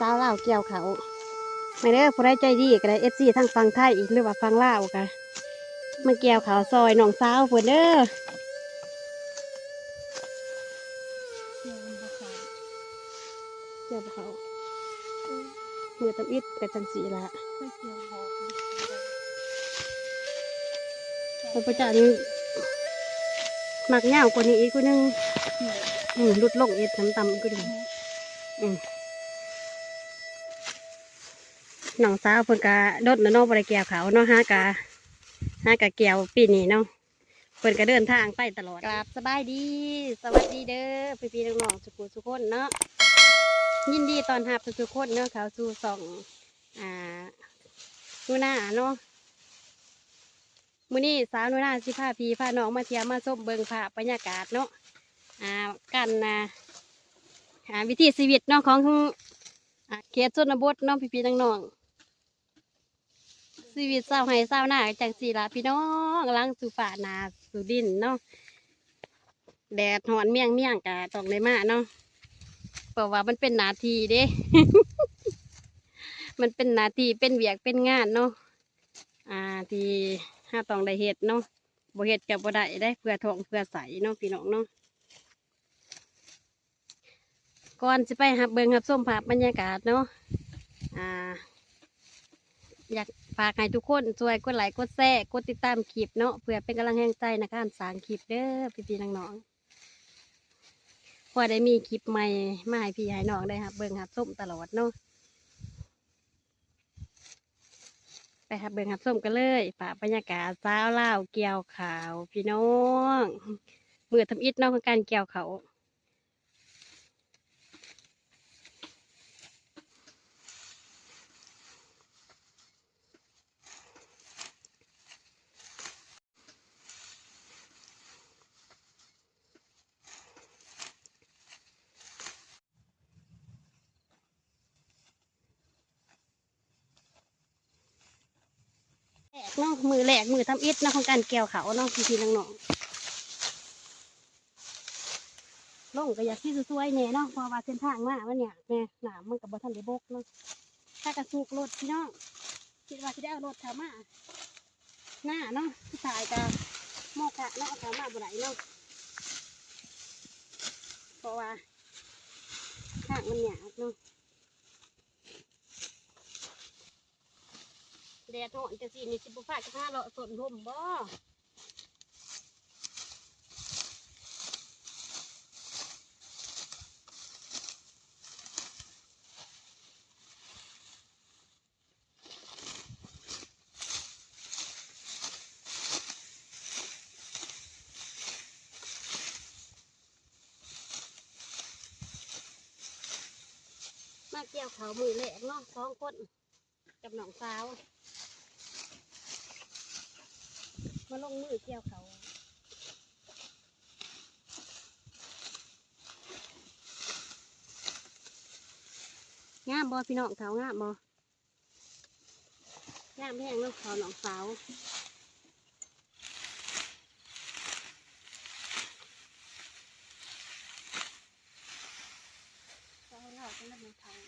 สาวลาวเกี่ยวเขาไม่ได้ผู้ใดใจดีก็ได้เอซีทั้งฟังไทยอีกหรือว่าฟังลาวกันมาเกี่ยวเขาซอยหนองสาวเพื่นเด้อเกี่ยวมันบ่ขาเกี่ยวเขามือตำอิดเป็นจังสีละไม่เกี่ยวหอกพระพุทธเจ้านี่มักเงาวกว่านี้อีกกูนึงอืมลุดลงเอ็ดน้ำตำกูดึงอืม น้องสาวเพิ่นกะดดนะเน้องบริเกี่ยวเขาเนาะฮะกะฮะกะเกี่ยวปีนี้เนาะเพิ่นก็เดินทางไปตลอดกราบสบายดี สวัสดีเด้อพี่พี่ๆน้องๆสุขุสุขคนเนาะยินดีตอนรับทุกๆคนเนาะเขาสู่สองอ่าดูหน้าเนาะมื้อนี้สาวหนูนาสิพาพี่พาน้องมาเที่ยวมาชมเบิงภาพบรรยากาศเนาะอ่ากันนะอ่าวิถีชีวิตเนาะของอาเขตชนบทเนาะพี่ๆน้องๆ ชีวิตสาวไห้สาวนาจังสีละพี่น้องหลังสู่ฝ่านาสู่ดินเนาะแดดหอนเมี่ยงเมี่ยงกะตองได้มาเนาะเพราะว่ามันเป็นหนาทีเด้ มันเป็นหนาทีเป็นเวียกเป็นงานเนาะอ่าที่ห้าตองได้เห็ดเนาะบ่เห็ดกับบ่ได้ได้เพื่อทองเพื่อใสเนาะพี่น้องเนาะก่อนจะไปหับเบิงหับส้มภาบรรยากาศเนาะอ่าอยาก ฝากให้ทุกคนช่วยกดไลค์กดแชร์กดติดตามคลิปเนาะเพื่อเป็นกำลังแห่งใจในการสร้างคลิปเด้อพี่ๆน้องๆพอได้มีคลิปใหม่มาให้พี่ให้น้องได้ครับเบิงหับส้มตลอดเนาะไปครับเบิ่งครับส้มกันเลยป่าบรรยากาศสาวเล่าเกี่ยวขาว พี่น้องมือทำอิฐเน้องของการเกี่ยวเขาว เนาะมือแรกมือทำอิฐเนาะของการเกี่ยวเขาเนาะพี่ๆน้องๆลงก็อยากที่สวยๆเนี่ยเนาะพราะว่าเส้นทางมามันเนี่ยแม่หนามมันกับบ่ทันได้บกเนาะถ้ากระสุกรถพี่น้องคิดว่าจะได้เอารถเขามาหน้าเนาะที่ถ่ายกับโมกะเนาะเอามาบ่ได้เนาะเพราะว่าทางมันหยาบเนาะ แดดร้อนจังซี่นี่สิบ่ฟ้าจะพาเลาะสนร่มบ่มาเกี่ยวเขาวมือแหลกเนาะสองคนกับหนองสาว มาลงมือเกี่ยวเขางามบอพี่น้องเขางามบองามแห้งเนาะเขาหนองสาวเขาเล่ากันแล้วมันทาง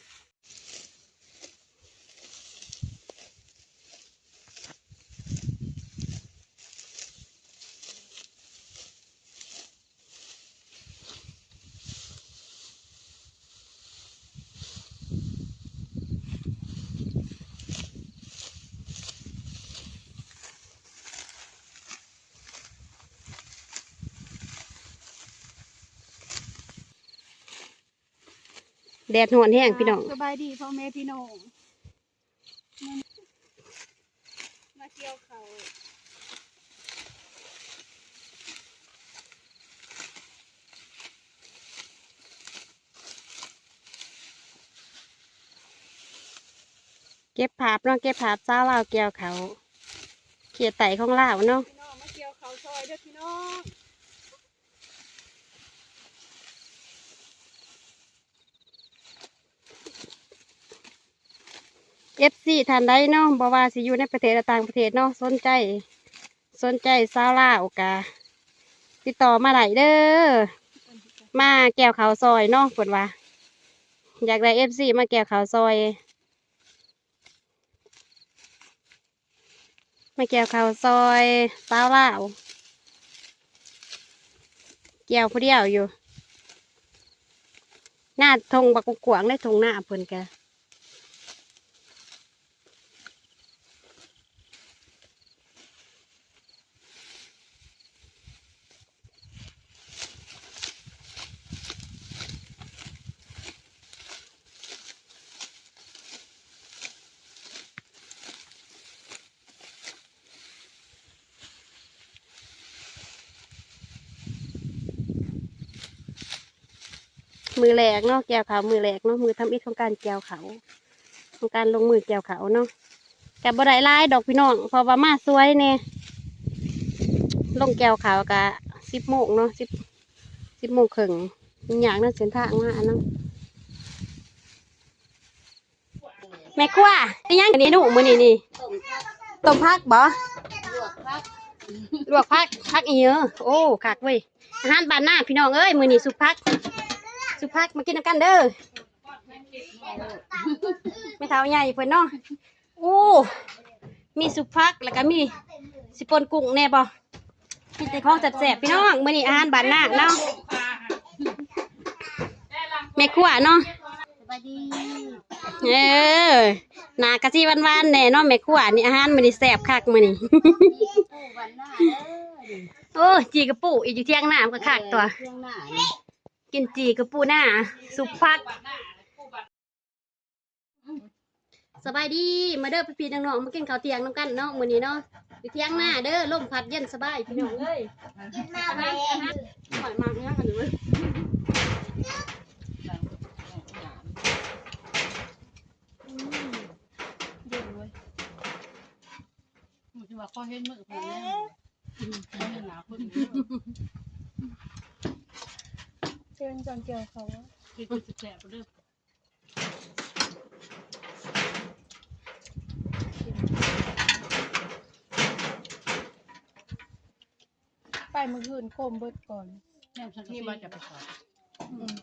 แดดหอนแห้งพี่น้องสบายดีพ่อแม่พี่น้องมาเกี่ยวเขาเก็บภาพเนาะเก็บภาพเจ้าลาวเกี่ยวเขาเขียดไตของลาวเนาะพี่น้องมาเกี่ยวเขาซอยเด้อพี่น้อง เอฟซีท่านใดเนาะบ่ว่าสิอยู่ในประเทศต่างประเทศเนาะสนใจ สนใจสาวลาวกะติดต่อมาได้เด้อมาแก้วเขาวซอยเนาะเปิดว่า อยากได้เอฟซีมาแก้วขาวซอย มาแก้วขาวซอยสาวลาวแก้วผู้เดียวอยู่ หน้าทงบักกวางได้ทงหน้าเพิ่นแก มือแหลกเนาะแก้วขาวมือแหลกเนาะมือทำอิฐของการแก้วขาวของการลงมือแก้วขาวเนาะกับบ่ได้หลายดอกพี่น้องพระว่ามาสวยเนี่ยลงแก้วขาวกะสิบโมงเนาะสิบสิบโมงครึ่งอย่างนั้นเส้นทางมาเนาะแม่ครัวไอ้ยังอันนี้หนูมือนี่นี่ต้มพักบ่ลวกพักพักอีเยอะโอ้คักเว้ยอาหารบ้านหน้าพี่น้องเอ้ยมือนี่สุกพัก สุภักมากินน้ำกันเด้อไม่เท่าใหญ่เพิ่นเนาะโอ้มีสุภักแล้วก็มีสิปนกุ้งแน่บ่มีแต่ของแซ่บๆพี่น้องมื้อนี้อาหารบ้านนาเนาะแม่ครัวเนาะสวัสดีเออหน้ากะสิหวานๆแน่เนาะแม่ครัวนี่อาหารมื้อนี้แซ่บคักมื้อนี้ผู้วันหน้าเด้อโอ้จีกระปูอีกอยู่เที่ยงหน้ามันก็คักตัวเครื่องหน้านี่ กินจีกระปูหน้า สุภัก สบายดี มาเด้อพี่ๆน้องๆมากินข้าวเที่ยงน้ำกันเนาะมื้อนี้เนาะอยู่เที่ยงหน้าเด้อลมพัดเย็นสบายพี่น้องเอ้ยกินน้ำแดงหอยมากเนี่ยกันอยู่เว้ยเย็นเว้ยมันจะว่าข้อเห็นมือเพิ่นแล้วมันหนาวเพิ่น เชิญจอนเกี่ยวเขาว่าคือคือสิแสบเด้อไปเมื่อคืนโคมเบิดก่อนแม่ฉันที่มาจะไปสอนอืม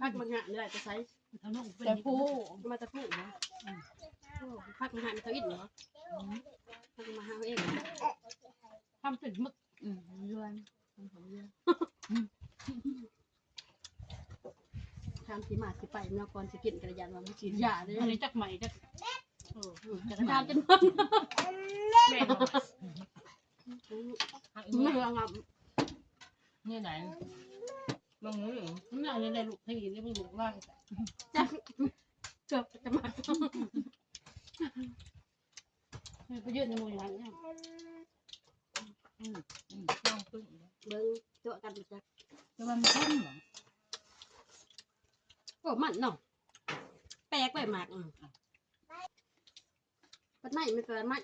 พักมันหะนี่แหละจะใช้ทางนู้นเป็นแต่ผู้ มาจะพูดนะโอ้พักมันหะมันเขาอิดเหรอพักมาหาเองทำเป็นมึกอืมเรือนทำของเรือน ทำสีมาสิไปเมื่อก่อนสิกินกระยานว่ามันฉีดยาเลยอันนี้จักใหม่จักเออจักทานจนแม่เมื่องามนี่ไหนบางนี้นี่อันนี้ได้ลูกที่นี่มันลูกล่างจับเกือบจะมาไปยืนในมืออย่างนี้อืมอืมล่างตึ้งเบิ้งตัวกันจักแต่ว่ามันเข้มเหรอ โอ้มันเนาะแปลกไปมากอืมปัดไม่ไม่เกินมัน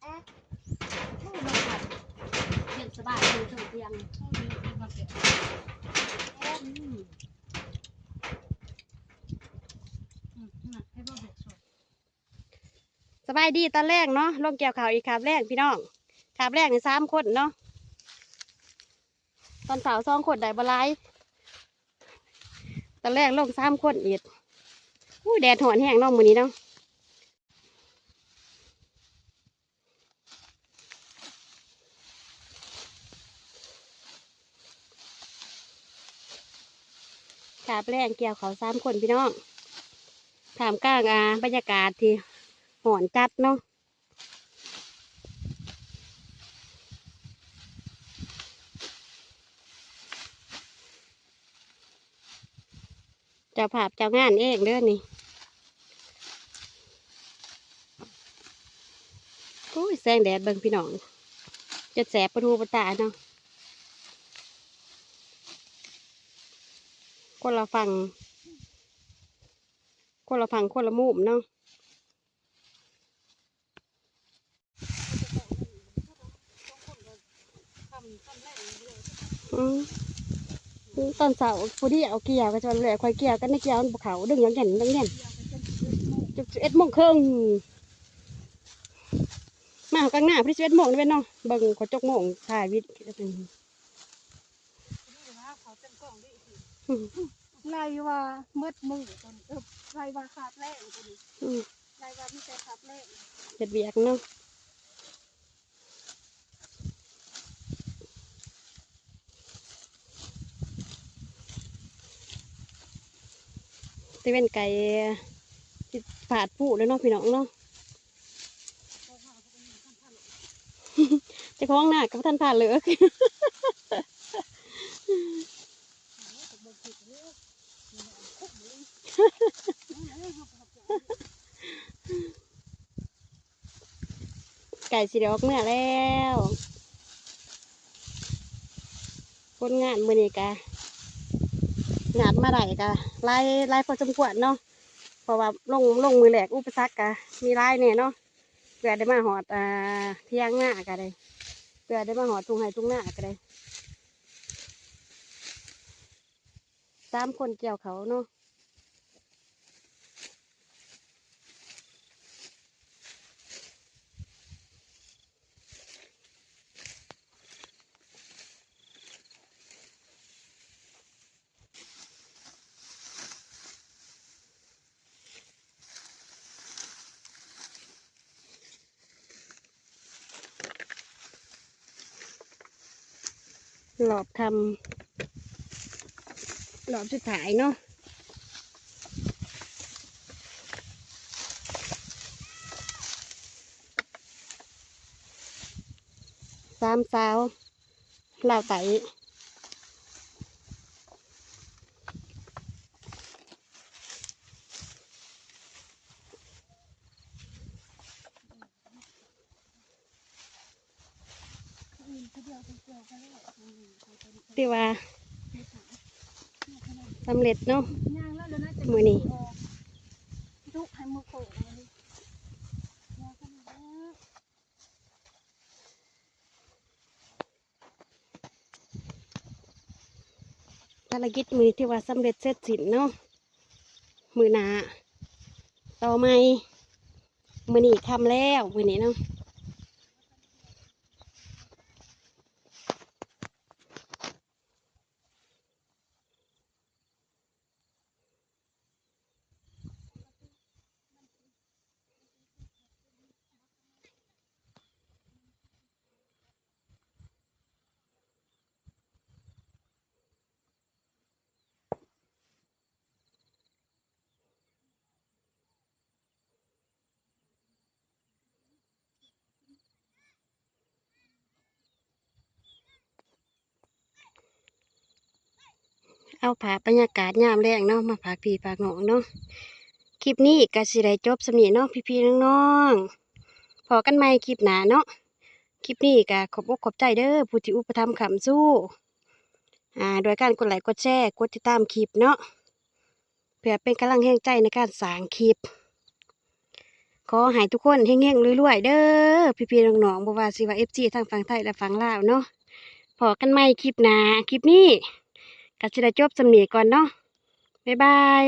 โอ้ลมพัดเย็นสบายเลยช่วงเที่ยงอืมให้พ่อเด็กสวยสบายดีตอนแรกเนาะลงเกี่ยวข่าวอีกคาบแรกพี่น้องคาบแรกในสามคนเนาะ ตอนสาวสองคนได้บลายตอนแรกลงสามคนอีกอู้แดดหอนแห้งเนาะมือนี้เนาะคาบแรกเกี่ยวเขาสามคนพี่น้องถามกลางอ่าบรรยากาศที่หอนจัดเนาะ จ้าภาพเจ้างานเองเด้อนี่โอ้ยแสงแดดเบิ่งพี่น้อง จะแสบประทูประตาเนาะคนละฝั่งคนละฝั่งคนละมุมเนาะอืม ตอนเสาร์ผู้ที่เอาเกียร์ก็จะแหลกควายเกียร์กันในเกียร์มันบกเขาดึงอย่างเงี้ยดึงเงี้ยจุดเอ็ดโมงครึ่งมาเอากลางหน้าพี่สิบเอ็ดโมงนี่เป็นเนาะเบิ่งกระจกโมงถ่ายวิดีโออืมไล่ว่ามืดมือจนเออไล่ว่าขาดแรงจนอืมไล่ว่ามีแต่ขาดแรงเฮ็ดเบียกเนาะ ตะเวนไก่สิผาดผู้แล้วเนาะพี่น้องเนาะจะคล้องหน้ากับท่านผ่านเลยไก่สีดอกเมื่อแล้วคนงานมือนี้กะ งานมาได้กะไล่ไล่พอสมควรเนาะเพราะว่าลงลงมือแหลกอุปสรรคกะมีไล่เนี่ยเนาะเพื่อได้มาหอดอ่าเที่ยงหน้ากะเลยเพื่อได้มาหอดตุงไห้ตุงหน้ากะเลยสามคนเกี่ยวเขาเนาะ หลอบทำหลอบสุดท้ายเนาะสามสาวลาวไต ที่ว่าสำเร็จเนาะมือนี้ทุกให้มือโผล่มาเลยย่างขนาดนั้นภารกิจมือที่ว่าสำเร็จเสร็จสิ้นเนาะมือหนาต่อไม่มือนี้คำแล้วมือนี้เนาะ เอาผาบรรยากาศยามแรงเนาะมาผากพี่ผากน้องเนาะคลิปนี้ก็สิได้จบสำนีเนาะพี่ๆน้องๆพอกันใหม่คลิปหน้าเนาะคลิปนี้ก็ขอบอกขอบใจเด้อผู้ที่อุปถัมภ์คำสู้อ่าโดยการกดไลค์กดแชร์กดติดตามคลิปเนาะเพื่อเป็นกำลังแห่งใจในการสางคลิปขอให้ทุกคนเฮงๆรวยๆเด้อพี่ๆน้องๆบ่ว่าสิว่า FG ทางฝั่งไทยและฝั่งลาวเนาะพอกันใหม่คลิปหน้าคลิปนี้ ก็สิได้จบสำนีก่อนเนาะบ๊ายบาย